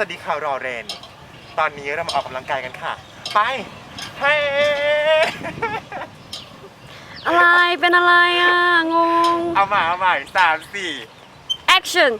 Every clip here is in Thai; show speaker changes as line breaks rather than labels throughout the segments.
วัสดีค่ะรอเรน ตอนนี้เรามาออกกำลังกายกันค่ะ ไปเฮ้
อะไรเป็นอะไรอะ งง
เอาใหม่เอาใหม่สามสี่
action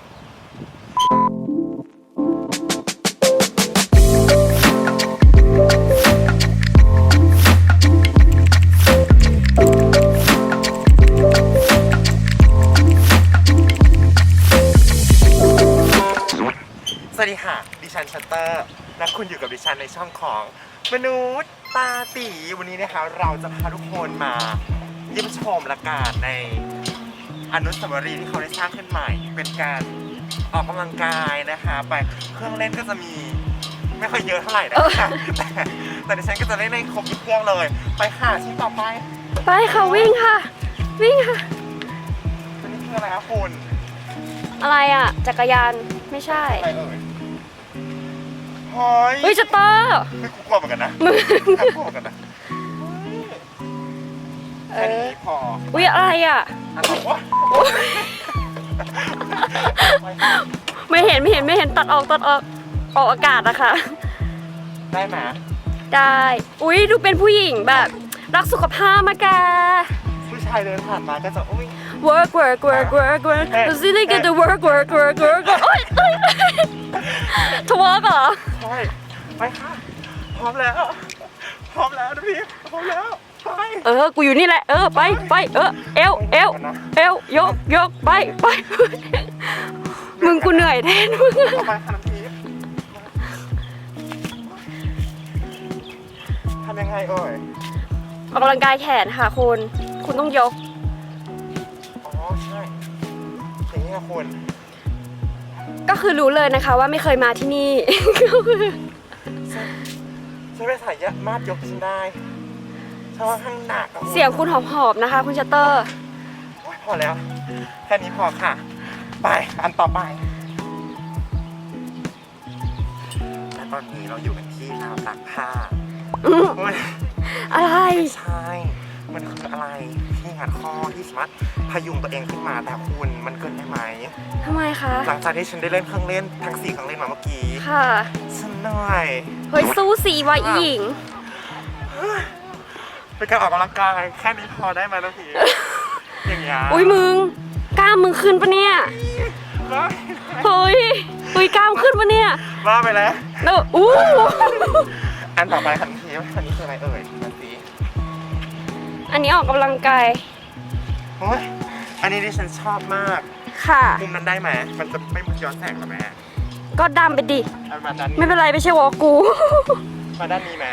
สวัสดีค่ะ ดิฉันชัตเตอร์และคุณอยู่กับดิฉันในช่องของมนุษย์ตาตีวันนี้นะคะ เราจะพาทุกคนมาเยี่ยมชมละกาศในอนุสาวรีย์ที่เขาได้สร้างขึ้นใหม่ เป็นการออกกำลังกายนะคะ ไปเครื่องเล่นก็จะมีไม่ค่อยเยอะเท่าไหร่นะคะแต่แต่ดิฉันก็จะเล่นในครบทุกเครื่องเลย ไปค่ะชิ้นต่อไป
ไปค่ะวิ่งค่ะ วิ่งค่ะ
อันนี้คืออะไรคะคุณ
อะไรอะ จักรยานไม่ใช่
อะไรเอ่ย เฮ้ย
เฮ้ยจะเตอร์
ไม่กูกลัวเหมือนกันนะ
มึง
น่ากลัวเหมือนกันนะ
เอ
แค่
อ
นี้พอ
อุ้ยอะไรอะ
อันต่อว่า
ไม่เห็นไม่เห็นไม่เห็นตัดออกตัดออกออกอากาศอะค่ะ
ได้ไหม
ได้ อุ้ยดูเป็นผู้หญิงแบบ รักสุขภาพมาแก
ผู้ชายเดินผ่านมาก็จะอุ้ย
work work work work work
เอ๊ะ
ดูสินี่ก็จะ work work work work work โอ๊ยโอ๊ยทวร์เหรอ
ใช่ไปค่ะ พร้อมแล้ว พร้อมแล้วนะพี่พร้อมแล้ว ไป
เออ กูอยู่นี่แหละ เออ ไป ไป เออ เอว เอว เอว ยก ยก ไป ไป มึงกูเหนื่อยแทนมึง
ต่อไปค่ะน้ำพีทำยังไงเอ่ย
ออกกำลังกายแขนค่ะคุณ คุณต้องยก
อ๋อ ใช่อย่างนี้ค่ะคุณ
ก็คือรู้เลยนะคะว่าไม่เคยมาที่นี่ ก็คือ
ฉันไม่สายมารถยกฉันได้ฉันว่าข้างหนักอะ
เสียงคุณหอบๆนะคะ คุณชัตเตอร์
โอ๊ยพอแล้วแค่นี้พอค่ะ ไปอันต่อไปและตอนนี้เราอยู่กันที่ราวตักผ้า
อืม
โอ๊ย
อะไร
ไม่ใช่ มันคืออะไรที่งัดข้อที่สามารถพยุงตัวเองขึ้นมาแต่คุณมันเกินไปไหม
ทำไมคะ
หลังจากที่ฉันได้เล่นเครื่องเล่นทั้งสี่เครื่องเล่นมาเมื่อกี้
ค่ะ
ฉันเหนื่อย
เฮ้ยสู้สีวะอีหญิง
เป็นการออกกำลังกายแค่นี้พอได้ไหมนะพี่ อย่างเงี้ย
อุ้ยมึง กล้ามมึงขึ้นปะเนี่ย
บ้า
เฮ้ยเฮ้ยกล้ามขึ้นปะเนี่ย
บ้าไปแล้ว
เอออู้
อันต่อไปคันทีอันนี้คืออะไรเอ่ยนันสี
อันนี้ออกกำลังกาย
โอ้ยอันนี้ดิฉันชอบมาก
ค่ะ
มุมนั้นได้ไหม มันจะไม่ย้อนแสงหรอแม่
ก็ดำไปดิ
เอามาด้าน
ไม่
นี้
เป็นไรไม่ใช่วอกู
มาด้านนี้ไหม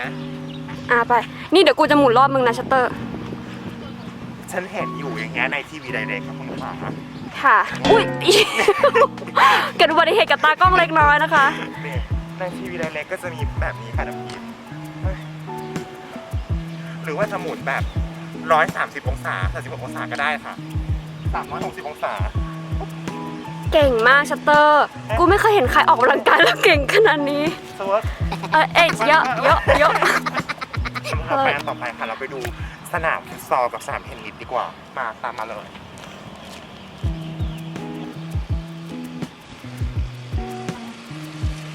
อะไป นี่เดี๋ยวกูจะหมุนรอบมึงนะชัตเตอร์
ฉันเห็นอยู่อย่างเงี้ยในทีวีไดเรกครับคุณขา
ค่ะ อุ้ย เกิดอุบัติเหตุกับตากล้องเล็กน้อยนะคะ
นี่ในทีวีไดเรกก็จะมีแบบนี้ค่ะน้ำพีเฮ้ยหรือว่าจะหมุนแบบ 130 องศา36องศาก็ได้ค่ะ360องศา
เก่งมากชัตเตอร์ กูไม่เคยเห็นใครออกกำลังกายแล้วเก่งขนาดนี้
สวัสดี
เออเอ๊ะเยอะเยอะเยอะ
สำหรับแปลนต่อไปค่ะ เราไปดูสนามฟุตซอลกับสนามเทนนิสดีกว่า มาตามมาเลย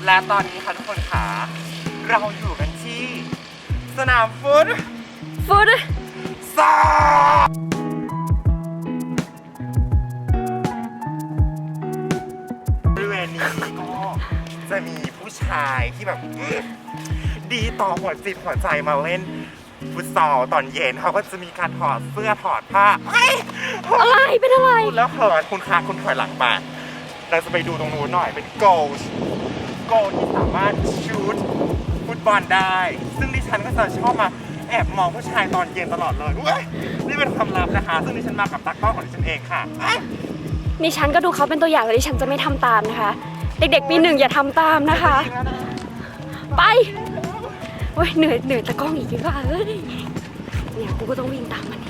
และตอนนี้ค่ะทุกคนขาเราอยู่กันที่ สนามฟุต
ฟุต
ซอลบริเวณนี้ก็จะมีผู้ชายที่แบบ ดีต่อหัวจิตหัวใจมาเล่นฟุตซอลตอนเย็นเขาก็จะมีการถอดเสื้อถอดผ้าเฮ้ย
อะไรเป็นอะไร
พูดแล้วเขินคุณคะคุณถอยหลังมาเราจะไปดูตรงนู้นหน่อยเป็นโกลโกลที่สามารถชูตฟุตบอลได้ ซึ่งดิฉันก็จะชอบมา แอบมองผู้ชายตอนเย็นตลอดเลยเว้ยนี่เป็นความลับนะคะ ซึ่งดิฉันมากับตากล้องของดิฉันเองค่ะเอ้ย
นี่ฉันก็ดูเขาเป็นตัวอย่างเลยที่ฉันจะไม่ทำตามนะคะ เด็กๆปีหนึ่งอย่าทำตามนะคะ
จริงแล้วนะ
ไปโอ้ยเหนื่อยเหนื่อยตะกล้องอีกดีกว่าเอ้ยเนี่ยกูก็ต้องวิ่งตามมัน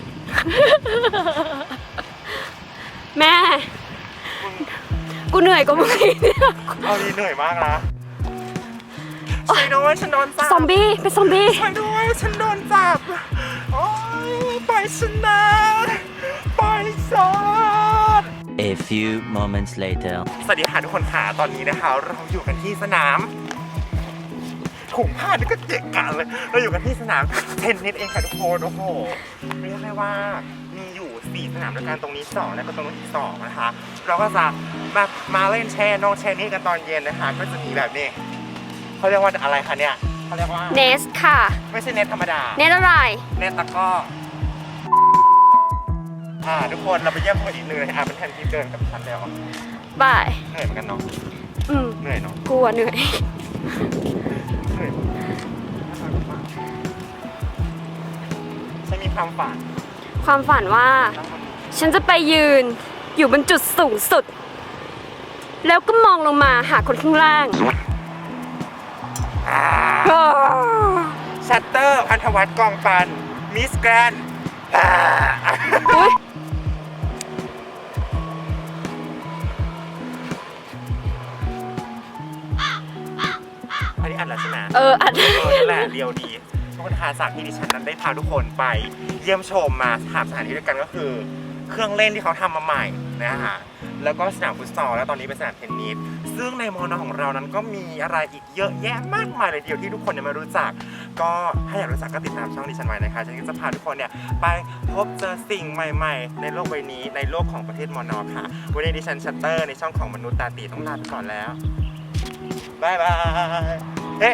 แม่ กูเหนื่อยกว่ามึงอีกเนี่ย
เอาดีเหนื่อยมากนะ ช่วยด้วยฉันโดนจับ
ซอมบี้เป็นซอมบี้
ช่วยด้วยฉันโดนจับโอ้ยไปฉันนะไปฉัน
A few moments later.
สวัสดีค่ะทุกคนค่ะตอนนี้นะคะ เราอยู่กันที่สนามถุงผ้านี่ก็เจ๊กกะเลย เราอยู่กันที่สนามเทนนิสเองค่ะทุกคนโอ้โหเรียกได้ว่ามีอยู่สี่สนามด้วยกันตรงนี้สองแล้วก็ตรงนู้นอีกสองนะคะ เราก็จะมามาเล่นแชร์นองแชร์นี่กันตอนเย็นนะคะ ก็จะมีแบบนี้ เขาเรียกว่าอะไรคะเนี่ยเขาเรียกว่า
เนสค่ะ
ไม่ใช่เน็ตธรรมดา
เนสอะไร
เน็ตตะกร้ออ่าทุกคนเราไปเยี่ยมพวกอีกหนึ่งเลยอะเป็นแทนที่เดินกับฉันแล้ว
บาย
เหนื่อยเหมือนกันเนาะ
อืม
เหนื่อยเนาะ
กลัวเหนื่อย
เหนื่อยฉันมีความฝัน
ความฝันว่า ฉันจะไปยืนอยู่บนจุดสูงสุด แล้วก็มองลงมาหาคนข้างล่าง
อ่า ชัตเตอร์พันธวัฒน์กองปัน มิสแกรนอ่า
อุ๊ย
อันนี้อัดแล้วใช่ไหม
เอออัด
เออนั่นแหละเรียวดีทุกคนคะจากที่ดิฉันนั้นได้พาทุกคนไปเยี่ยมชมมาถามสถานที่ด้วยกันก็คือ เครื่องเล่นที่เขาทำมาใหม่นะฮะ แล้วก็สนามฟุตซอลแล้วตอนนี้เป็นสนามเทนนิสซึ่งในมอนของเรานั้นก็มีอะไรอีกเยอะแยะมากมายเลยเดียวที่ทุกคนยังไม่รู้จัก ก็ถ้าอยากรู้จักก็ติดตามช่องดิฉันไว้นะคะฉันก็จะพาทุกคนเนี่ยไปพบเจอสิ่งใหม่ ๆ ในโลกใบนี้ในโลกของประเทศมอนอค่ะวันนี้ดิฉันชัตเตอร์ในช่องของมนุษย์ตาตีต้องลาไปก่อนแล้วบายบายเฮ้